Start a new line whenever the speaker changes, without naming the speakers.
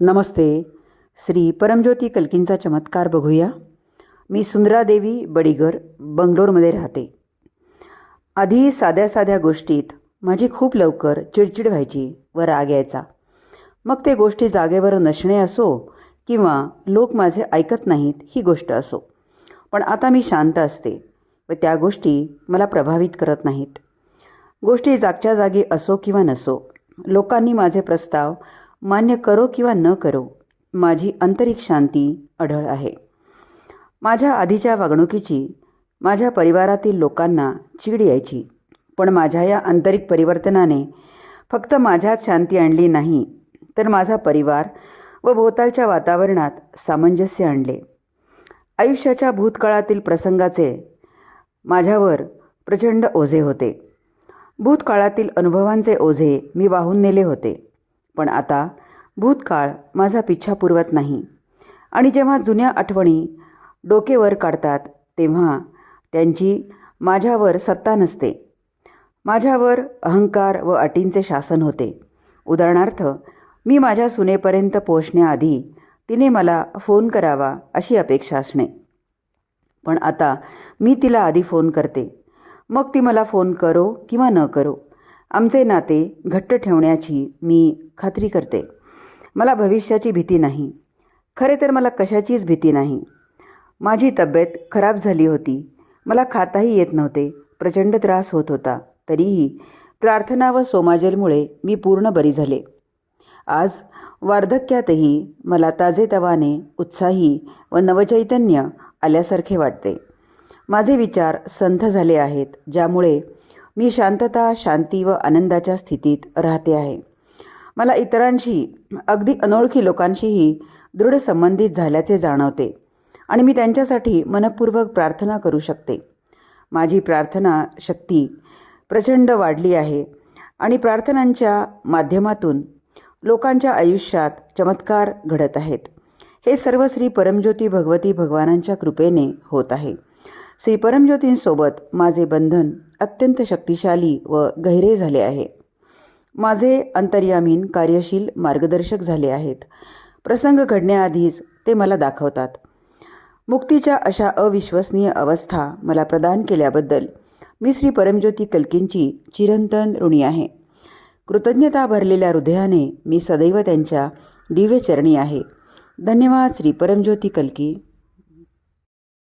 नमस्ते. श्री परमज्योती कल्कींचा चमत्कार बघूया. मी सुंदरा देवी बडीगर बंगलोरमध्ये राहते. आधी साध्या साध्या गोष्टीत माझी खूप लवकर चिडचिड व्हायची व राग यायचा. मग ते गोष्टी जागेवर नसणे असो किंवा लोक माझे ऐकत नाहीत ही गोष्ट असो. पण आता मी शांत असते व त्या गोष्टी मला प्रभावित करत नाहीत. गोष्टी जागच्या जागी असो किंवा नसो लोकांनी माझे प्रस्ताव मान्य करो किंवा न करो माझी आंतरिक शांती अढळ आहे. माझ्या आधीच्या वागणुकीची माझ्या परिवारातील लोकांना चीड यायची पण माझ्या या आंतरिक परिवर्तनाने फक्त माझ्यात शांती आणली नाही तर माझा परिवार व भोवतालच्या वातावरणात सामंजस्य आणले. आयुष्याच्या भूतकाळातील प्रसंगाचे माझ्यावर प्रचंड ओझे होते. भूतकाळातील अनुभवांचे ओझे मी वाहून नेले होते. पण आता भूतकाळ माझा पिच्छा पुरवत नाही. आणि जेव्हा जुन्या आठवणी डोकेवर काढतात तेव्हा त्यांची माझ्यावर सत्ता नसते. माझ्यावर अहंकार व अटींचे शासन होते. उदाहरणार्थ मी माझ्या सुनेपर्यंत पोहोचण्याआधी तिने मला फोन करावा अशी अपेक्षा असणे. पण आता मी तिला आधी फोन करते. मग ती मला फोन करो किंवा न करो. आमचे नाते घट्ट ठेवण्याची मी खात्री करते. मला भविष्याची भीती नाही. खरे तर मला कशाचीच भीती नाही. माझी तब्येत खराब झाली होती. मला खाताही येत नव्हते. प्रचंड त्रास होत होता. तरीही प्रार्थना व सोमाजलमुळे मी पूर्ण बरी झाले. आज वार्धक्यातही मला ताजेतवाने उत्साही व नवचैतन्य आल्यासारखे वाटते. माझे विचार संथ झाले आहेत ज्यामुळे मी शांतता शांती व आनंदाच्या स्थितीत राहते आहे. मला इतरांशी अगदी अनोळखी लोकांशीही दृढ संबंधित झाल्याचे जाणवते आणि मी त्यांच्यासाठी मनपूर्वक प्रार्थना करू शकते. माझी प्रार्थना शक्ती प्रचंड वाढली आहे आणि प्रार्थनांच्या माध्यमातून लोकांच्या आयुष्यात चमत्कार घडत आहेत. हे सर्व श्री परमज्योती भगवती भगवानांच्या कृपेने होत आहे. श्री परमज्योतींसोबत माझे बंधन अत्यंत शक्तिशाली व गहिरे झाले आहे. माझे अंतर्यामीन कार्यशील मार्गदर्शक झाले आहेत. प्रसंग घडण्याआधीच ते मला दाखवतात. मुक्तीच्या अशा अविश्वसनीय अवस्था मला प्रदान केल्याबद्दल मी श्री परमज्योती कल्कींची चिरंतन ऋणी आहे. कृतज्ञता भरलेल्या हृदयाने मी सदैव त्यांच्या दिव्यचरणी आहे. धन्यवाद श्री परमज्योती कल्की.